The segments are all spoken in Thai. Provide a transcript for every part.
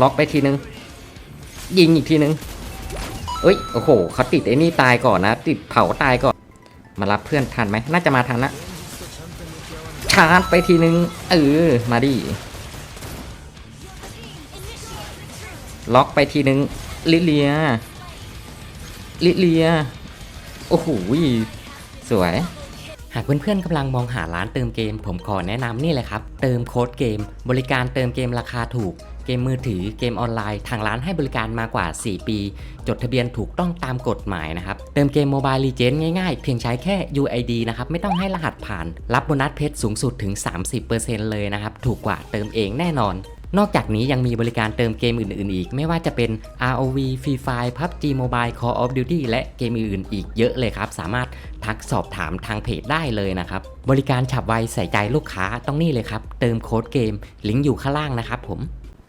ล็อกไปทีนึง ยิงอีกทีนึงเอ้ยโอ้โหเขาติดไอ้นี่ตายก่อนนะ ติดเผาตายก่อน มารับเพื่อนทันไหมน่าจะมาทันนะชาร์จไปทีนึงเออมาดิล็อกไปทีนึงลิเลียลิเลียโอ้โหสวย หากเพื่อนๆกำลังมองหาร้านเติมเกม ผมขอแนะนำนี่เลยครับ เติมโค้ดเกม บริการเติมเกมราคาถูก เกมมือถือเกมออนไลน์ ทางร้านให้บริการมากว่า 4 ปี จดทะเบียนถูกต้องตามกฎหมายนะครับ เติมเกมโมบายลีเจนง่ายๆ เพียงใช้แค่ UID นะครับ ไม่ต้องให้รหัสผ่าน รับโบนัสเพชรสูงสุดถึง 30%เลยนะครับ ถูกกว่าเติมเองแน่นอน นอกจากนี้ยังมีบริการเติมเกมอื่นๆ อีก ไม่ว่าจะเป็น ROV Free Fire PUBG Mobile Call of Duty และเกมอื่นๆ อีกเยอะเลยครับ สามารถทักสอบถามทางเพจได้เลยนะครับ บริการฉับไวใส่ใจลูกค้าต้องนี่เลยครับ เติมโค้ดเกม ลิงก์อยู่ข้างล่างนะครับผม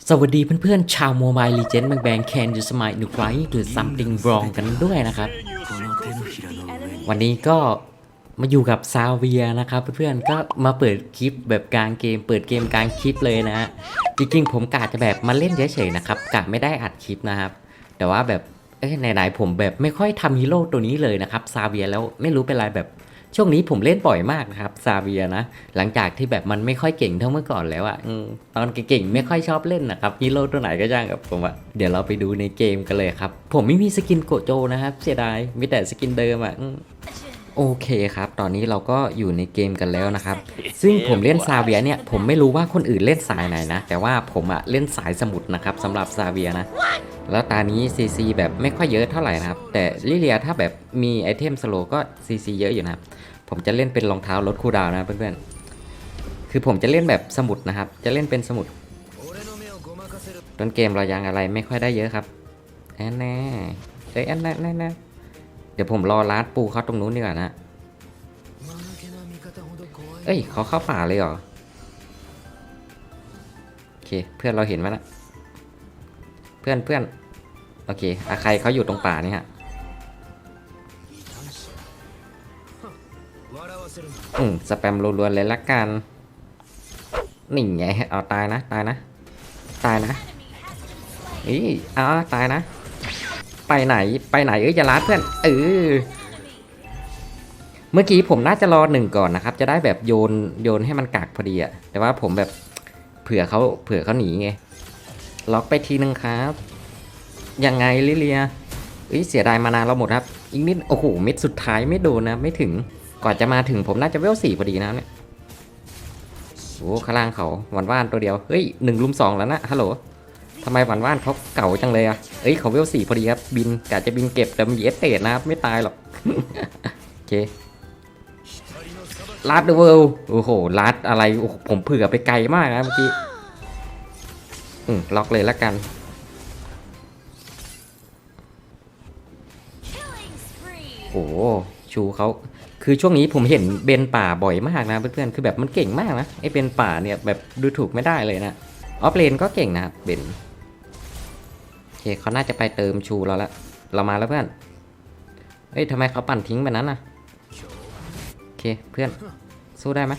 สวัสดีเพื่อนๆ ชาว Mobile Legends แบงๆ Can you smile new crying to something wrong กันด้วยนะครับ วันนี้ก็มาอยู่กับซาเวียนะครับ เพื่อนๆก็มาเปิดคลิปแบบกลางเกม เปิดเกมกลางคลิปเลยนะฮะจริงๆผมกะจะแบบมาเล่นเฉยๆนะครับกะไม่ได้อัดคลิปนะครับ แต่ว่าแบบไหนๆผมแบบไม่ค่อยทำฮีโร่ตัวนี้เลยนะครับซาเวียแล้วไม่รู้เป็นไรแบบ ช่วงนี้ผมเล่นบ่อยมากนะครับซาเวียนะ หลังจากที่แบบมันไม่ค่อยเก่งเท่าเมื่อก่อนแล้วอะอตอนเก่งๆไม่ค่อยชอบเล่นนะครับฮีโร่ตัวไหนก็ย่างกับผมอะเดี๋ยวเราไปดูในเกมกันเลยครับ ผมไม่มีสกินโกโจนะครับ เสียดายมีแต่สกินเดิมอะอโอเคครับ ตอนนี้เราก็อยู่ในเกมกันแล้วนะครับ ซึ่งผมเล่นซาเวียเนี่ย ผมไม่รู้ว่าคนอื่นเล่นสายไหนนะ แต่ว่าผมอะเล่นสายสมุดนะครับสำหรับซาเวียนะ แล้วตานี้ซีซีแบบไม่ค่อยเยอะเท่าไหร่นะครับ แต่ลิเลียถ้าแบบมีไอเทมสโลก็ซีซีเยอะอยู่นะครับ ผมจะเล่นเป็นรองเท้าลดคูดาวนะเพื่อนๆ คือผมจะเล่นแบบสมุดนะครับ จะเล่นเป็นสมุด ต้นเกมเรายังอะไรไม่ค่อยได้เยอะครับแอนแน่เอ้ยแอนแน่แน่แน่เดี๋ยวผมรอลาดปูเขาตรงนู้นดีกว่านะ เอ้ยเขาเข้าป่าเลยเหรอ โอเค เพื่อนเราเห็นมั้ยนะ พื่อนเพื่อนโอเคอาใครเขาอยู่ตรงป่านี่ฮะอืมสแปมรัวๆเลยละกันนี่ไงเอาตายนะตายนะ ตายนะอีเอ้าตายนะ ไปไหนไปไหนเอ้ยอย่าลัดเพื่อนเออเมื่อกี้ผมน่าจะรอหนึ่งก่อนนะครับ จะได้แบบโยนโยนให้มันกักพอดีอะแต่ว่าผมแบบเผื่อเขาเผื่อเขาหนีไง ล็อกไปทีนึงครับ ยังไงลิเลียเอ้ยเสียดายมานานเราหมดครับ อีกนิด โอ้โห เม็ดสุดท้ายไม่โดนนะ ไม่ถึง ก่อนจะมาถึงผมน่าจะเวลสี่พอดีนะเนี่ยโอ้ข้างล่างเขาหวานว่านตัวเดียว เฮ้ยหนึ่งลุมสองแล้วนะ ฮัลโหลทำไมหวานว่านเขาเก่าจังเลยอะเอ้ยเขาเวลสี่พอดีครับ บินกะจะบินเก็บแต่มีเอสเตดนะครับ ไม่ตายหรอก โอเคลัดเดอะเวิลด์โอ้โหลัดอะไรโอ้ผมเผื่อไปไกลมากนะเมื่อกี้ อืมล็อกเลยละกัน โอ้โหชูเขาคือช่วงนี้ผมเห็นเบนป่าบ่อยมากนะเพื่อนๆคือแบบมันเก่งมากนะไอ้เบนป่าเนี่ยแบบดูถูกไม่ได้เลยนะออฟเลนก็เก่งนะครับเบนโอเคเขาน่าจะไปเติมชูเราละเรามาแล้วเพื่อนเอ้ยทำไมเขาปั่นทิ้งแบบนั้นน่ะโอเคเพื่อนสู้ได้ไหม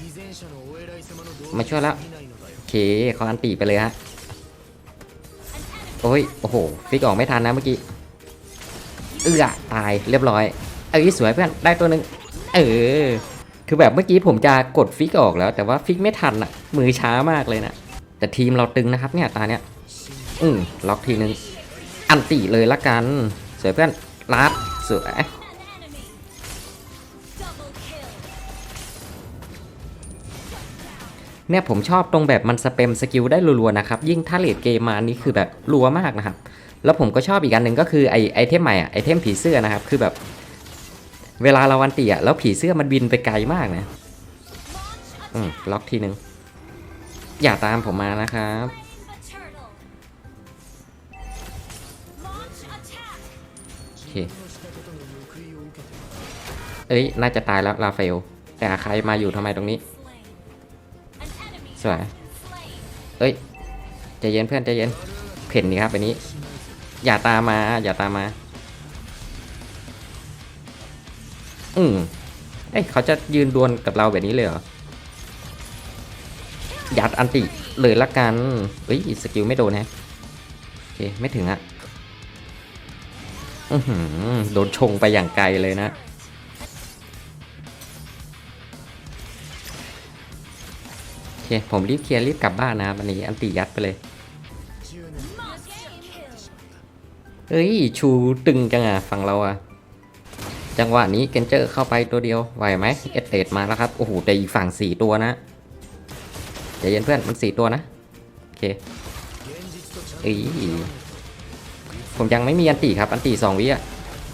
มาช่วยแล้วโอเคเขาอันตีไปเลยฮะ โอ้ย โอ้โหฟิกออกไม่ทันนะเมื่อกี้ เอื้อตายเรียบร้อย เอ้ยสวยเพื่อน ได้ตัวหนึ่งเออ คือแบบเมื่อกี้ผมจะกดฟิกออกแล้ว แต่ว่าฟิกไม่ทันอะมือช้ามากเลยนะ แต่ทีมเราตึงนะครับเนี่ยตาเนี้ย อืมล็อกทีนึง อันตีเลยละกัน สวยเพื่อนลัดสวย เนี่ยผมชอบตรงแบบมันสเปมสกิลได้รัวๆนะครับ ยิ่งถ้าเลดเกมมานี่คือแบบรัวมากนะครับ แล้วผมก็ชอบอีกอันหนึ่งก็คือไอไอเทมใหม่อะไอเทมผีเสื้อนะครับ คือแบบ เวลาเราวันตีอะแล้วผีเสื้อมันบินไปไกลมากนะอืมล็อกทีหนึ่งอย่าตามผมมานะครับโอเคเอ้ยน่าจะตายแล้วลาเฟล แต่ใครมาอยู่ทำไมตรงนี้ วย เอ้ยใจเย็นเพื่อนใจเย็นเพ่นนี่ครับอันนี้ อย่าตามมา อย่าตามมา อืมเอ้ยเขาจะยืนดวลกับเราแบบนี้เลยเหรอ ยัดอันติเลยละกันเฮ้ยสกิลไม่โดนฮะเคไม่ถึงอะอือหือโดนชงไปอย่างไกลเลยนะ เค ผมรีบเคลียร์รีบกลับบ้านนะครับวันนี้อันติยัดไปเลยเฮ้ย ชูตึงจังอะฝั่งเราอะ จังหวะนี้เกนเจอร์เข้าไปตัวเดียว ไหวไหมเอสเตดมาแล้วครับ โอ้โห แต่อีกฝั่งสี่ตัวนะใจเย็นเพื่อน มันสี่ตัวนะ โอเคเอ้ยผมยังไม่มีอันติครับ อันติสองวิอะ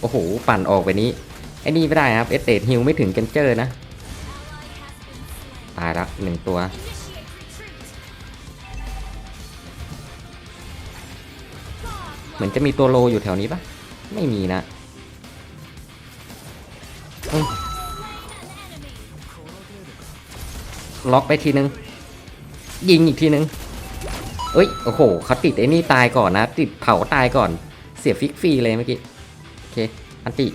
โอ้โห ปั่นออกไปนี้ ไอ้นี่ไม่ได้ครับ เอสเตดฮิวไม่ถึงเกนเจอร์นะ ตายล้วหนึ่งตัว เหมือนจะมีตัวโลอยู่แถวนี้ปะไม่มีนะล็อกไปทีนึง ยิงอีกทีนึง เอ้ย โอ้โหเขาติดไอ้นี่ตายก่อนนะ ติดเผาตายก่อน เสียฟิกฟรีเลยเมื่อกี้ โอเค อันติ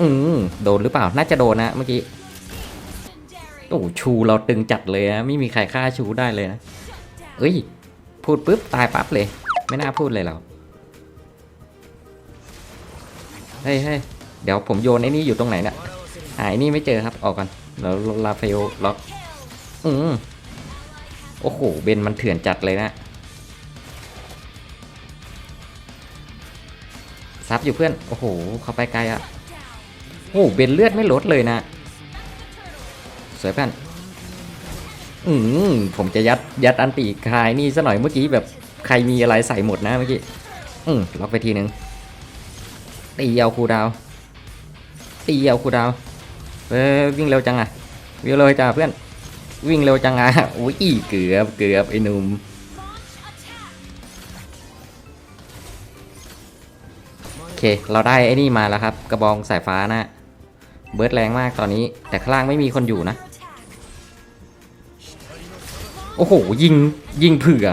อืม โดนหรือเปล่า น่าจะโดนนะเมื่อกี้ โอ้โหชูเราตึงจัดเลยนะ ไม่มีใครฆ่าชูได้เลยนะ เอ้ย พูดปุ๊บ ตายปั๊บเลย ไม่น่าพูดเลยเราเฮ้ยเฮ้ยเดี๋ยวผมโยนไอ้นี่อยู่ตรงไหนเนี่ยหายนี่ไม่เจอครับออกก่อนแล้วลาเฟลล็อกอืมโอ้โหเบนมันเถื่อนจัดเลยนะซับอยู่เพื่อน โอ้โห เข้าไปไกลอะโอ้โหเบนเลือดไม่ลดเลยนะ สวยเพื่อน อืมผมจะยัดยัดอันติคายนี่ซะหน่อยเมื่อกี้แบบ ใครมีอะไรใส่หมดนะเมื่อกี้อืมล็อกไปทีหนึ่งตีเอาคูดาวตีเอาคูดาวเอ้ยวิ่งเร็วจังอะวิ่งเร็วจ้าเพื่อนวิ่งเร็วจังอะอุ้ยเกือบเกือบไอ้หนุ่มโอเค เราได้ไอ้นี่มาแล้วครับ กระบองสายฟ้านะเบิร์ดแรงมากตอนนี้ แต่ข้างล่างไม่มีคนอยู่นะ โอ้โห ยิงยิงเผื่อ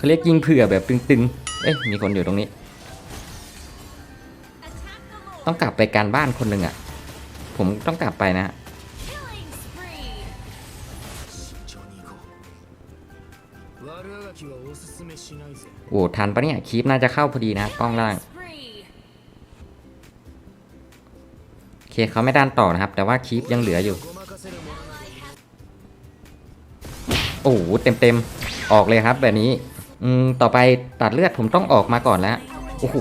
เขาเรียกยิงเผื่อแบบตึงๆ เอ้ยมีคนอยู่ตรงนี้ ต้องกลับไปการบ้านคนหนึ่งอะ่ะ ผมต้องกลับไปนะโอ้ทันปะเนี่ยคลิปน่าจะเข้าพอดีนะกล้องล่างโอเคเขาไม่ด้านต่อนะครับ แต่ว่าคลิปยังเหลืออยู่ โอ้เต็มเต็มออกเลยครับแบบนี้ อืมต่อไปตัดเลือดผมต้องออกมาก่อนแล้ว โอ้โห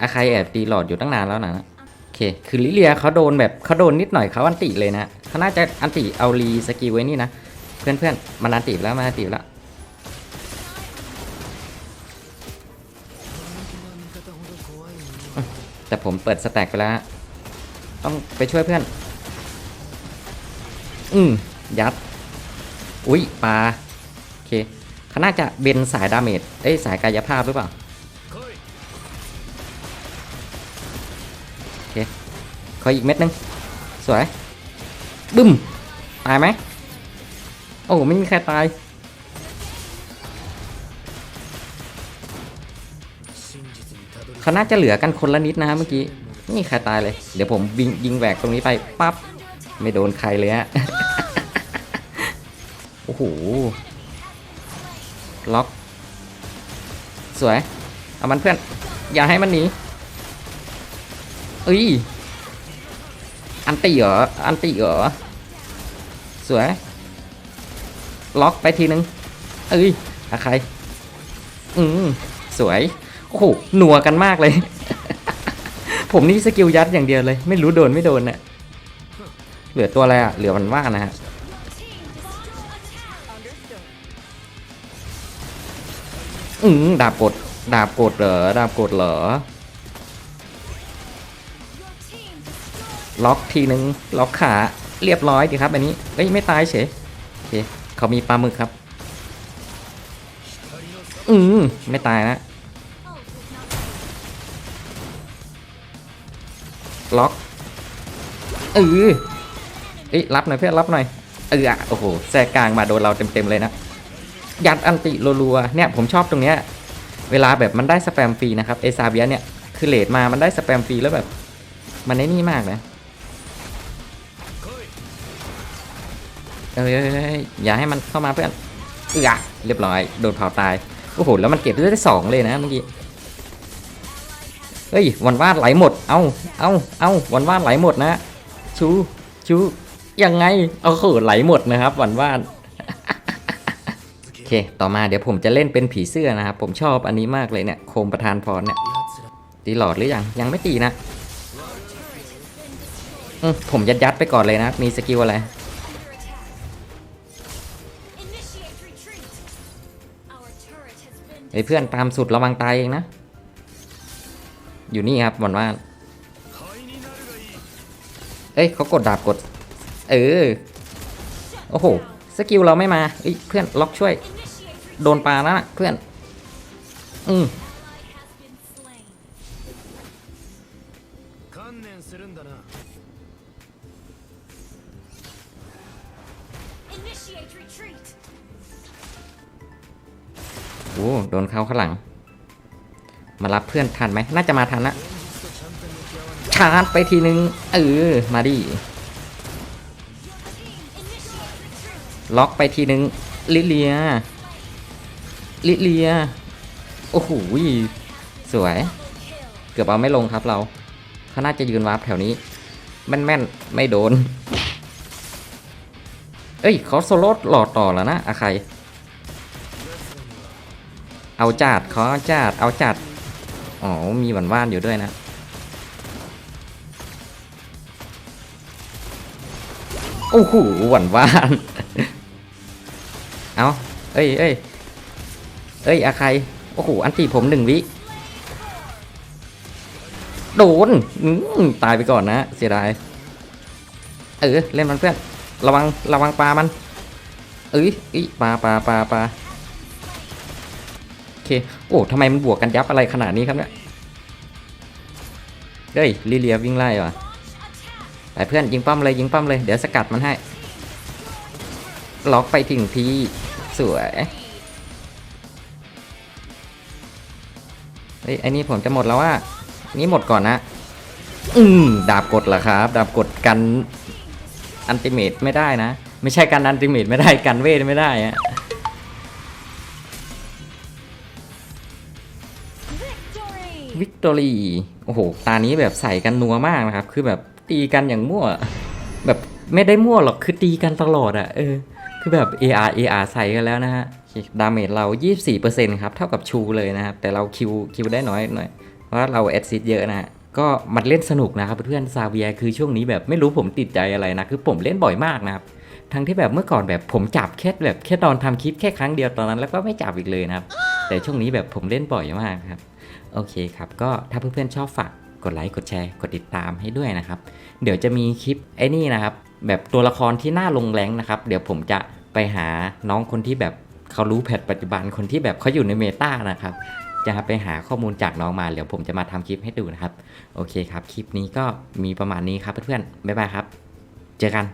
อาใครแอบตีหลอดอยู่ตั้งนานแล้วนะโอเค คือลิเลียเขาโดนแบบเขาโดนนิดหน่อยเขาอันติเลยนะเขาน่าจะอันติเอารีสกิลไว้นี่นะ เพื่อนเพื่อนมันอันติแล้วมันอันติแล้วแต่ผมเปิดสแต็กไปแล้ว ต้องไปช่วยเพื่อน อืมยัด อุ้ยปลา โอเค เขาน่าจะเบนสายดาเมจเอ้ยสายกายภาพหรือเปล่าโอเคขออีกเม็ดนึง สวย บึ้ม ตายไหม โอ้ไม่มีใครตาย เขาน่าจะเหลือกันคนละนิดนะฮะเมื่อกี้ไม่มีใครตายเลย เดี๋ยวผมวิ่งยิงแหวกตรงนี้ไป ปั๊บ ไม่โดนใครเลยฮะ โอ้โห ล็อก สวย เอามันเพื่อน อย่าให้มันหนีเอ้ย อันตีเหรอ อันตีเหรอ สวย ล็อกไปทีนึง เอ้ยอะใคร อืมสวย โอ้โห หนัวกันมากเลย ผมนี่สกิลยัดอย่างเดียวเลย ไม่รู้โดนไม่โดนเนี่ยเหลือตัวอะไรอะเหลือมันว่านะฮะ อืมดาบกด ดาบกดเหรอ ดาบกดเหรอ ล็อกทีนึง ล็อกขาเรียบร้อยดีครับอันนี้เอ้ยไม่ตายเฉยโอเคเขามีปลาหมึกครับ อืมไม่ตายนะ ล็อกเออเอ้ยรับหน่อยเพื่อนรับหน่อยเออโอ้โหแทรกกลางมาโดนเราเต็มๆเลยนะ ยัดอันติรัวๆเนี่ยผมชอบตรงเนี้ยเวลาแบบมันได้สแปมฟรีนะครับเอซาเบียเนี่ยคือเลดมามันได้สแปมฟรีแล้วแบบ มันไอ้นี่มากนะเอ้ยอย่าให้มันเข้ามาเพื่อนเออเรียบร้อยโดนเผาตายโอ้โหแล้วมันเก็บได้สองเลยนะเมื่อกี้เฮ้ยวันวาดไหลหมด เอาเอาเอาวันวาดไหลหมดนะ ชูชูยังไงเอาเขินไหลหมดนะครับวันวาด เค ต่อมาเดี๋ยวผมจะเล่นเป็นผีเสื้อนะครับ ผมชอบอันนี้มากเลยเนี่ย โคมประธานพรเนี่ย ตีหลอดหรือยัง ยังไม่ตีนะผมยัดยัดไปก่อนเลยนะ มีสกิลอะไร ไอ้เพื่อนตามสุดระวังตายเองนะ อยู่นี่ครับหมอนว่า เอ้ยเขากดดาบกด เออ โอ้โห สกิลเราไม่มาเฮ้ยเพื่อนล็อกช่วย โดนปลาแล้วนะเพื่อน อืมโอ้โดนเขาข้างหลัง มารับเพื่อนทันไหม น่าจะมาทันนะชาร์จไปทีนึง เออ มาดิ ล็อกไปทีนึง ลิเลีย ลิเลีย โอ้โหสวย เกือบเอาไม่ลงครับเราเขาน่าจะยืนวาร์ปแถวนี้ แม่นๆ ไม่โดน เอ้ยเขาโซโล่หลอดต่อแล้วนะอะใคร เอาจัดเขาเอาจัดเอาจัดอ๋อ มีหวานว่านอยู่ด้วยนะโอ้โหหวานว่าน เอาเอ้ยเอ้ย เอ้ยอะใครโอ้โหอันตีผมหนึ่งวิ โดนตายไปก่อนนะ เสียดาย เออ เล่นมันเพื่อน ระวังระวังปลามัน เอ้ยอีปลาปลาปลาปลาโอเค โอ้ทำไมมันบวกกันยับอะไรขนาดนี้ครับเนี่ยเฮ้ยลิเลียวิ่งไล่ว่ะไปเพื่อนยิงป้อมเลยยิงป้อมเลย เดี๋ยวสกัดมันให้ ล็อกไปถึงทีสวย เฮ้ยไอ้นี่ผมจะหมดแล้วว่านี่หมดก่อนนะ อืมดาบกดเหรอครับ ดาบกดกันอันติเมตไม่ได้นะ ไม่ใช่กันอันติเมตไม่ได้กันเวทไม่ได้อะวิกตอรี่โอ้โห ตานี้แบบใส่กันนัวมากนะครับ คือแบบตีกันอย่างมั่ว แบบไม่ได้มั่วหรอก คือตีกันตลอดอะเออ คือแบบ AR AR ใส่กันแล้วนะฮะดาเมจเรา 24%ครับ เท่ากับชูเลยนะครับ แต่เราคิวคิวได้น้อยหน่อย เพราะเราแอดซิดเยอะนะฮะก็มันเล่นสนุกนะครับเพื่อนซาเวียคือช่วงนี้แบบไม่รู้ผมติดใจอะไรนะ คือผมเล่นบ่อยมากนะครับ ทั้งที่แบบเมื่อก่อนแบบผมจับแค่แบบแค่ตอนทำคลิปแค่ครั้งเดียวตอนนั้นแล้วก็ไม่จับอีกเลยนะครับ แต่ช่วงนี้แบบผมเล่นบ่อยมากครับ โอเคครับ ก็ถ้าเพื่อนๆชอบฝากกดไลค์กดแชร์กดติดตามให้ด้วยนะครับ เดี๋ยวจะมีคลิปไอ้นี่นะครับ แบบตัวละครที่น่าลงแรงนะครับ เดี๋ยวผมจะไปหาน้องคนที่แบบเขารู้แพทปัจจุบันคนที่แบบเขาอยู่ในเมตานะครับ จะไปหาข้อมูลจากน้องมาเดี๋ยวผมจะมาทำคลิปให้ดูนะครับ โอเคครับ คลิปนี้ก็มีประมาณนี้ครับเพื่อนๆบ๊ายบายครับ เจอกัน